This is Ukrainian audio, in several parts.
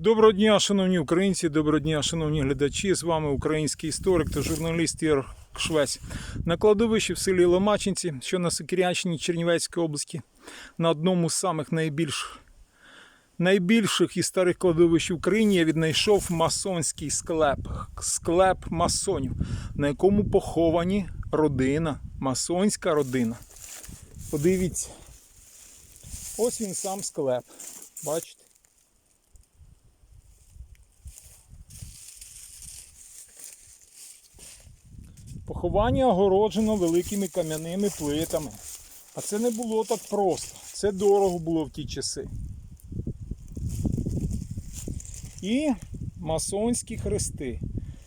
Доброго дня, шановні українці, доброго дня, шановні глядачі. З вами український історик та журналіст Ігор Швець. На кладовищі в селі Ломачинці, що на Сокирянщині Чернівецької області, на одному з самих найбільш, найбільших і старих кладовищ в Україні я віднайшов масонський склеп. Склеп масонів, на якому поховані родина, масонська родина. Подивіться. Ось він сам склеп. Бачите? Поховання огороджено великими кам'яними плитами. А це не було так просто. Це дорого було в ті часи. І масонські хрести.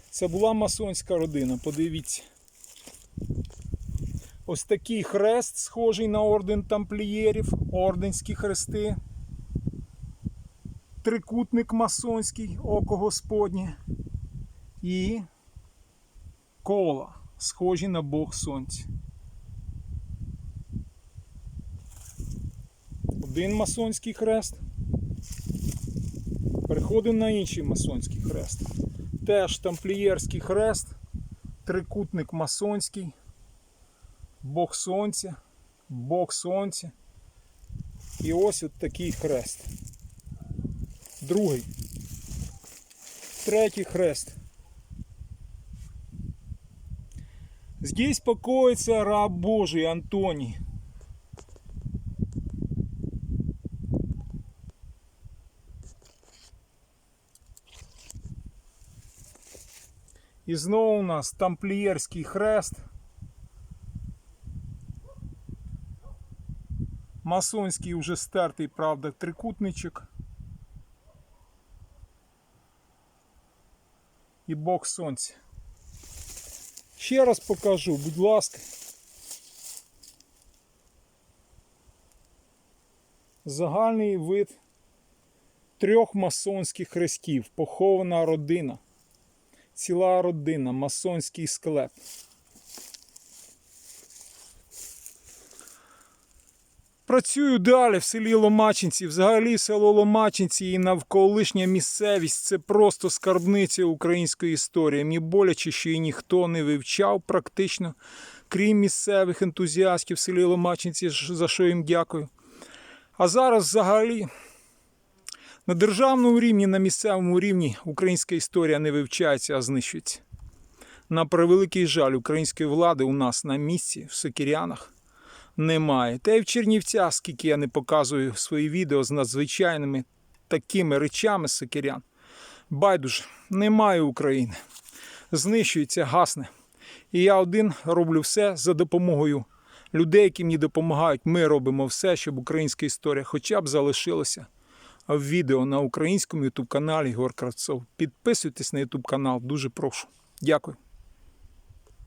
Це була масонська родина, подивіться. Ось такий хрест, схожий на орден тамплієрів, орденські хрести. Трикутник масонський, око Господнє. І кола, схожі на Бог Сонця. Один масонський хрест. Переходимо на інший масонський хрест. Теж тамплієрський хрест, трикутник масонський, Бог Сонця, Бог Сонця. І ось от такий хрест. Другий. Третій хрест. Здесь покоится раб Божий Антоний. І знову у нас тамплієрський хрест. Масонський уже стертий, правда, трикутничок. І Бог Сонця. Ще раз покажу, будь ласка. Загальний вид трьох масонських хрестів, похована родина, ціла родина, масонський склеп. Працюю далі в селі Ломачинці. Взагалі село Ломачинці і навколишня місцевість це просто скарбниця української історії. Мені боляче, що її ніхто не вивчав практично, крім місцевих ентузіастів в селі Ломачинці, за що їм дякую. А зараз взагалі на державному рівні, на місцевому рівні українська історія не вивчається, а знищується. На превеликий жаль української влади у нас на місці в Сокірянах немає. Та й в Чернівцях, скільки я не показую свої відео з надзвичайними такими речами Сокирян. Байдуже, немає України. Знищується, гасне. І я один роблю все за допомогою людей, які мені допомагають. Ми робимо все, щоб українська історія хоча б залишилася в відео на українському ютуб каналі Ігор Кравцов. Підписуйтесь на ютуб канал, дуже прошу. Дякую.